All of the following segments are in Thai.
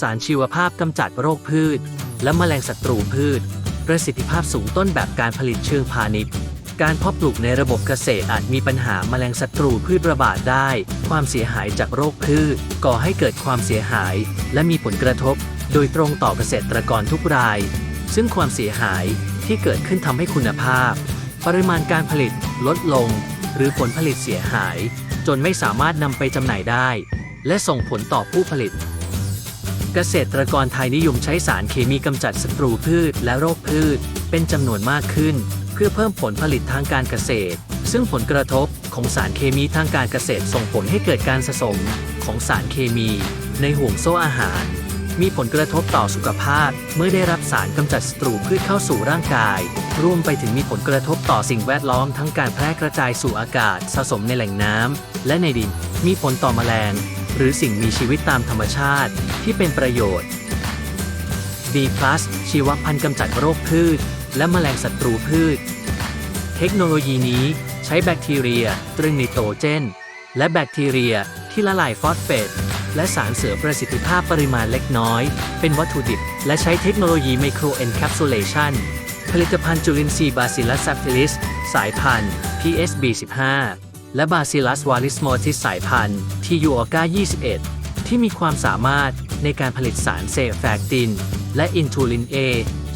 สารชีวภาพกำจัดโรคพืช และแมลงศัตรูพืช ประสิทธิภาพสูงต้นแบบการผลิตเชิงพาณิชย์ การเพาะปลูกในระบบเกษตรอาจมีปัญหาแมลงศัตรูพืชระบาดได้ ความเสียหายจากโรคพืช ก่อให้เกิดความเสียหาย และมีผลกระทบ โดยตรงต่อเกษตรกรทุกราย ซึ่งความเสียหายที่เกิดขึ้นทำให้คุณภาพ ปริมาณการผลิตลดลง หรือผลผลิตเสียหาย จนไม่สามารถนำไปจำหน่ายได้ และส่งผลต่อผู้ผลิต เกษตรกรไทยนิยมใช้สารเคมีกำจัดศัตรูพืชและโรคพืช เป็นจำนวนมากขึ้น เพื่อเพิ่มผลผลิตทางการเกษตร ซึ่งผลกระทบของสารเคมีทางการเกษตรส่งผลให้เกิดการสะสมของสารเคมี ในห่วงโซ่อาหาร มีผลกระทบต่อสุขภาพเมื่อได้รับสารกำจัดศัตรูพืชเข้าสู่ร่างกาย รวมไปถึงมีผลกระทบต่อสิ่งแวดล้อมทั้งการแพร่กระจายสู่อากาศสะสมในแหล่งน้ำและในดิน มีผลต่อแมลง หรือสิ่งมีชีวิตตามธรรมชาติที่เป็นประโยชน์ D+ ชีวพันธุ์กำจัดโรคพืช และแมลงศัตรูพืช เทคโนโลยีนี้ใช้แบคทีเรีย ตรึงไนโตรเจน และแบคทีเรียที่ละลายฟอสเฟตและสารเสริมประสิทธิภาพปริมาณเล็กน้อย เป็นวัตถุดิบ และใช้เทคโนโลยีไมโครเอนแคปซูลเลชันผลิตภัณฑ์จุลินทรีย์บาซิลัสซัฟฟิลิส สายพันธุ์ PSB 15 และบาซิลัสวาลิสมอติสสายพันธุ์ TU อ a 21 ที่มีความสามารถในการผลิตสารเซแฟกติน และอินทูลิน A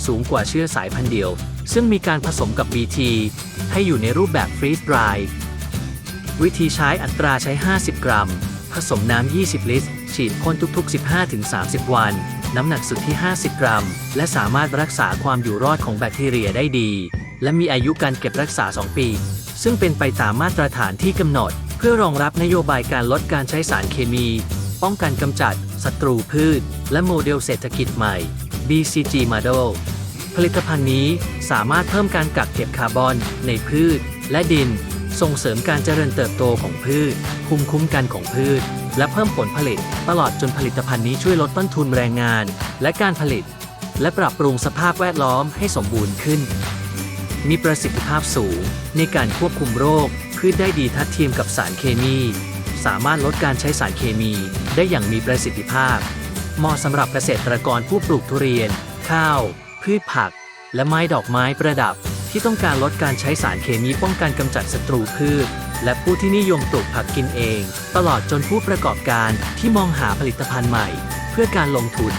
สูงกว่าเชื้อสายพันธุ์เดียว ซึ่งมีการผสมกับ BT ให้อยู่ในรูปแบบฟรี z ด dry วิธีใช้อัตราใช้ 50 กรัม ผสมน้ำ 20 ลิตร ฉีดพ่นทุก ๆ 15-30 วัน น้ำหนักสุดที่ 50 กรัม และสามารถรักษาความอยู่รอดของแบคทีเรียได้ดี และมีอายุการเก็บรักษา 2 ปี ซึ่งเป็นไปตามมาตรฐานที่กำหนด เพื่อรองรับนโยบายการลดการใช้สารเคมี ป้องกันกำจัดศัตรูพืช และโมเดลเศรษฐกิจใหม่ BCG Model ผลิตภัณฑ์นี้สามารถเพิ่มการกักเก็บคาร์บอนในพืช และดิน ส่งเสริมการเจริญเติบโตของพืชภูมิคุ้มกันของพืช และเพิ่มผลผลิต ตลอดจนผลิตภัณฑ์นี้ช่วยลดต้นทุนแรงงาน และการผลิต และปรับปรุงสภาพแวดล้อมให้สมบูรณ์ขึ้น มีประสิทธิภาพสูง ในการควบคุมโรค พืชได้ดีทัดเทียมกับสารเคมี สามารถลดการใช้สารเคมีได้อย่างมีประสิทธิภาพ เหมาะสำหรับเกษตรกรผู้ปลูกทุเรียน ข้าว พืชผัก และไม้ดอกไม้ประดับ ที่ต้องการลดการใช้สารเคมีป้องกันกำจัดศัตรูพืช และผู้ที่นิยมปลูกผักกินเอง ตลอดจนผู้ประกอบการที่มองหาผลิตภัณฑ์ใหม่ เพื่อการลงทุน